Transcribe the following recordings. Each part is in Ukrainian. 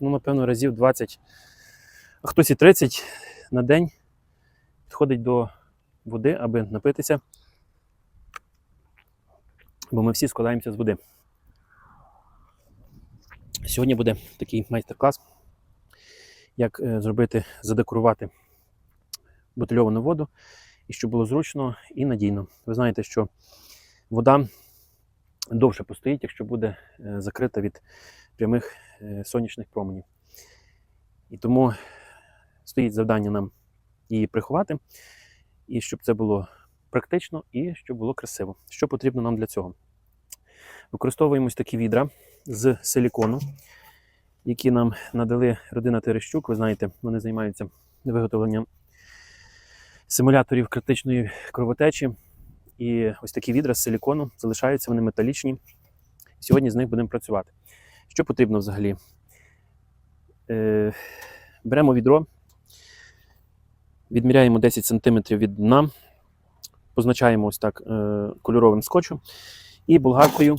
ну, напевно, разів 20, а хтось і 30 на день підходить до води, аби напитися. Бо ми всі складаємося з води. Сьогодні буде такий майстер-клас, як е, зробити, задекорувати бутильовану воду, і щоб було зручно і надійно. Ви знаєте, що вода довше постоїть, якщо буде е, закрита від прямих е, сонячних променів. І тому стоїть завдання нам її приховати, і щоб це було практично і щоб було красиво. Що потрібно нам для цього? Використовуємо такі відра з силікону, які нам надали родина Терещук. Ви знаєте, вони займаються виготовленням симуляторів критичної кровотечі. І ось такі відра з силікону залишаються, вони металічні. Сьогодні з них будемо працювати. Що потрібно взагалі? Е, беремо відро, відміряємо 10 см від дна, позначаємо ось так е, кольоровим скотчем і болгаркою,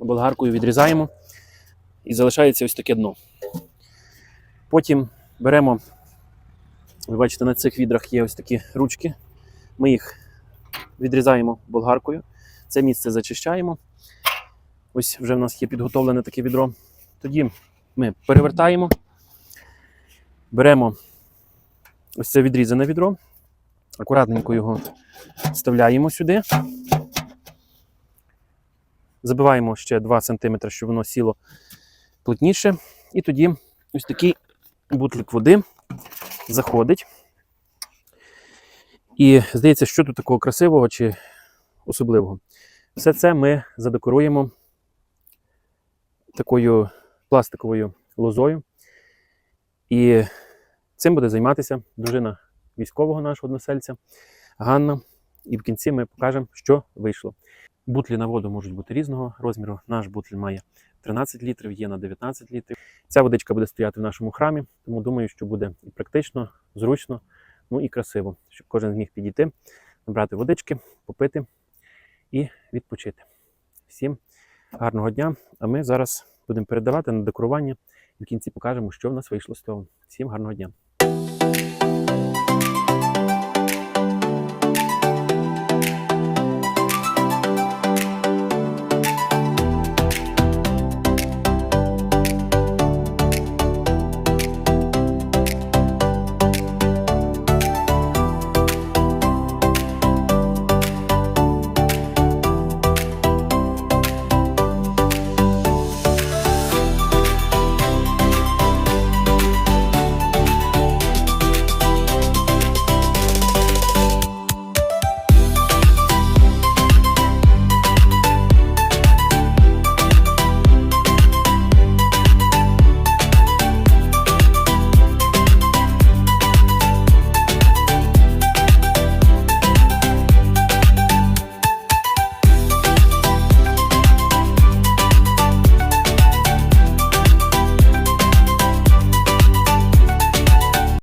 болгаркою відрізаємо і залишається ось таке дно. Потім беремо, ви бачите, на цих відрах є ось такі ручки. Ми їх відрізаємо болгаркою. Це місце зачищаємо. Ось вже в нас є підготовлене таке відро. Тоді ми перевертаємо, беремо ось це відрізане відро, акуратненько його вставляємо сюди. Забиваємо ще 2 см, щоб воно сіло плотніше. І тоді ось такий бутлик води заходить. І здається, що тут такого красивого чи особливого. Все це ми задекоруємо такою пластиковою лозою. І цим буде займатися дружина військового нашого односельця Ганна. І в кінці ми покажемо, що вийшло. Бутлі на воду можуть бути різного розміру. Наш бутль має 13 літрів, є на 19 літрів. Ця водичка буде стояти в нашому храмі, тому думаю, що буде і практично, зручно, ну і красиво, щоб кожен зміг підійти, набрати водички, попити і відпочити. Всім гарного дня! А ми зараз будемо передавати на декорування і в кінці покажемо, що в нас вийшло з того. Всім гарного дня!